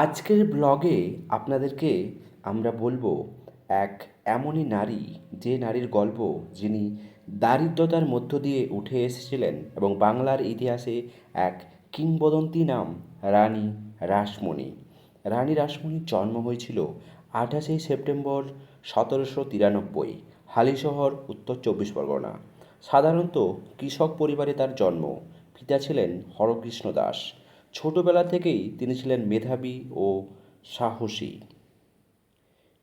আজকের ব্লগে আপনাদেরকে আমরা বলব, এক এমনই নারী, যে নারীর গল্প যিনি দারিদ্রতার মধ্য দিয়ে উঠে এসেছিলেন এবং বাংলার ইতিহাসে এক কিংবদন্তি নাম রানী রাসমণি। রানী রাসমণির জন্ম হয়েছিল আঠাশে সেপ্টেম্বর সতেরোশো তিরানব্বই হালিশহর উত্তর চব্বিশ পরগনা। সাধারণত কৃষক পরিবারে তার জন্ম। পিতা ছিলেন হরকৃষ্ণ দাস। ছোটবেলা থেকেই তিনি ছিলেন মেধাবী ও সাহসী।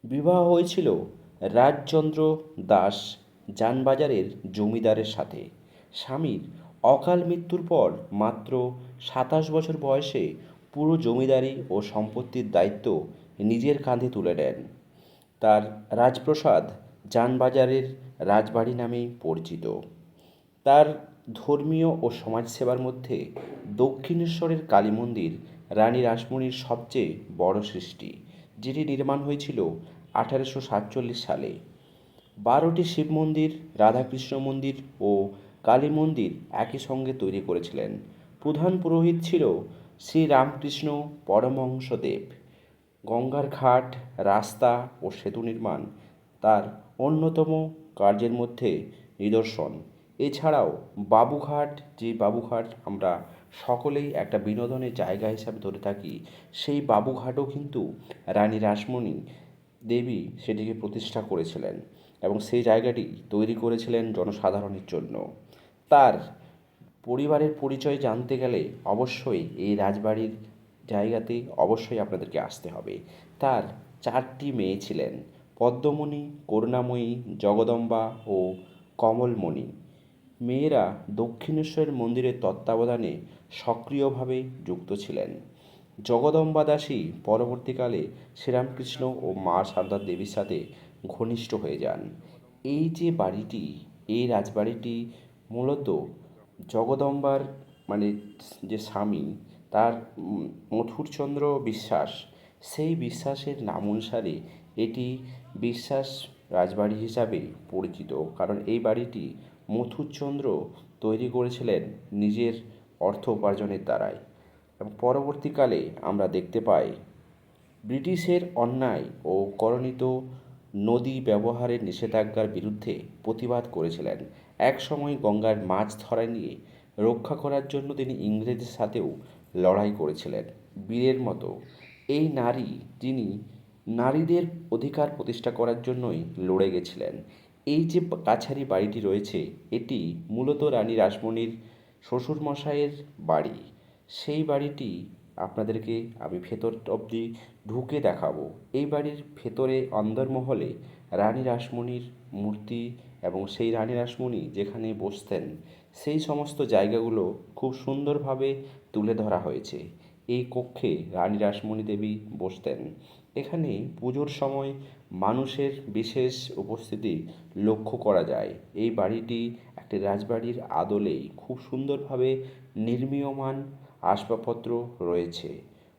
বিবাহ হয়েছিল রাজচন্দ্র দাস যানবাজারের জমিদারের সাথে। স্বামীর অকাল মৃত্যুর পর মাত্র সাতাশ বছর বয়সে পুরো জমিদারি ও সম্পত্তির দায়িত্ব নিজের কাঁধে তুলে নেন। তার রাজপ্রসাদ যানবাজারের রাজবাড়ি নামেই পরিচিত। তার ধর্মীয় ও সমাজসেবার মধ্যে দক্ষিণেশ্বরের কালী মন্দির রানী রাসমণির সবচেয়ে বড় সৃষ্টি, যেটি নির্মাণ হয়েছিল আঠারোশো সাতচল্লিশ সালে। বারোটি শিব মন্দির, রাধাকৃষ্ণ মন্দির ও কালী মন্দির একই সঙ্গে তৈরি করেছিলেন। প্রধান পুরোহিত ছিল শ্রী রামকৃষ্ণ পরমহংসদেব। গঙ্গার ঘাট, রাস্তা ও সেতু নির্মাণ তার অন্যতম কার্যের মধ্যে নিদর্শন। এছাড়াও বাবুঘাট, যে বাবুঘাট আমরা সকলেই একটা বিনোদনের জায়গা হিসাবে ধরে থাকি, সেই বাবুঘাটও কিন্তু রানী রাসমণি দেবী সেটিকে প্রতিষ্ঠা করেছিলেন এবং সেই জায়গাটি তৈরি করেছিলেন জনসাধারণের জন্য। তার পরিবারের পরিচয় জানতে গেলে অবশ্যই এই রাজবাড়ির জায়গাতে অবশ্যই আপনাদেরকে আসতে হবে। তার চারটি মেয়ে ছিলেন, পদ্মমণি, করুণাময়ী, জগদম্বা ও কমলমণি। মেয়েরা দক্ষিণেশ্বর মন্দিরের তত্ত্বাবধানে সক্রিয়ভাবে যুক্ত ছিলেন। জগদম্বা দাসী পরবর্তীকালে শ্রীরামকৃষ্ণ ও মা সারদা দেবীর সাথে ঘনিষ্ঠ হয়ে যান। এই যে বাড়িটি, এই রাজবাড়িটি মূলত জগদম্বার মানে যে স্বামী, তার মথুরচন্দ্র বিশ্বাস, সেই বিশ্বাসের নাম অনুসারে এটি বিশ্বাস রাজবাড়ি হিসাবে পরিচিত। কারণ এই বাড়িটি মথুরচন্দ্র তৈরি করেছিলেন নিজের অর্থ উপার্জনের দ্বারাই এবং পরবর্তীকালে আমরা দেখতে পাই ব্রিটিশের অন্যায় ও করণিত নদী ব্যবহারের নিষেধাজ্ঞার বিরুদ্ধে প্রতিবাদ করেছিলেন। এক সময় গঙ্গার মাছ ধরা নিয়ে রক্ষা করার জন্য তিনি ইংরেজদের সাথেও লড়াই করেছিলেন। বীরের মতো এই নারী যিনি নারীদের অধিকার প্রতিষ্ঠা করার জন্যই লড়ে গেছিলেন। এই যে কাছারি বাড়িটি রয়েছে, এটি মূলত রানী রাসমণির শ্বশুরমশাইয়ের বাড়ি। সেই বাড়িটি আপনাদেরকে আমি ভেতর অবধি ঢুকে দেখাবো। এই বাড়ির ভেতরে অন্দরমহলে রানী রাসমণির মূর্তি এবং সেই রানী রাসমণি যেখানে বসতেন, সেই সমস্ত জায়গাগুলো খুব সুন্দরভাবে তুলে ধরা হয়েছে। এই কক্ষে রানী রাসমণি দেবী বসতেন। এখানে পুজোর সময় মানুষের বিশেষ উপস্থিতি লক্ষ্য করা যায়। এই বাড়িটি একটি রাজবাড়ির আদলেই খুব সুন্দরভাবে নির্মীয়মান আসবাবপত্র রয়েছে।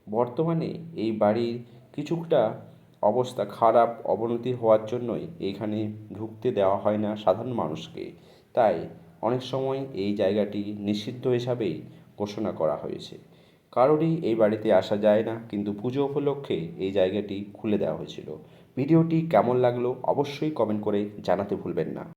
বর্তমানে এই বাড়ির কিছুটা অবস্থা খারাপ, অবনতি হওয়ার জন্যই এইখানে ঢুকতে দেওয়া হয় না সাধারণ মানুষকে। তাই অনেক সময় এই জায়গাটি নিষিদ্ধ হিসাবেই ঘোষণা করা হয়েছে। কারোরই এই বাড়িতে আসা যায় না, কিন্তু পুজো উপলক্ষে এই জায়গাটি খুলে দেওয়া হয়েছিল। ভিডিওটি কেমন লাগল অবশ্যই কমেন্ট করে জানাতে ভুলবেন না।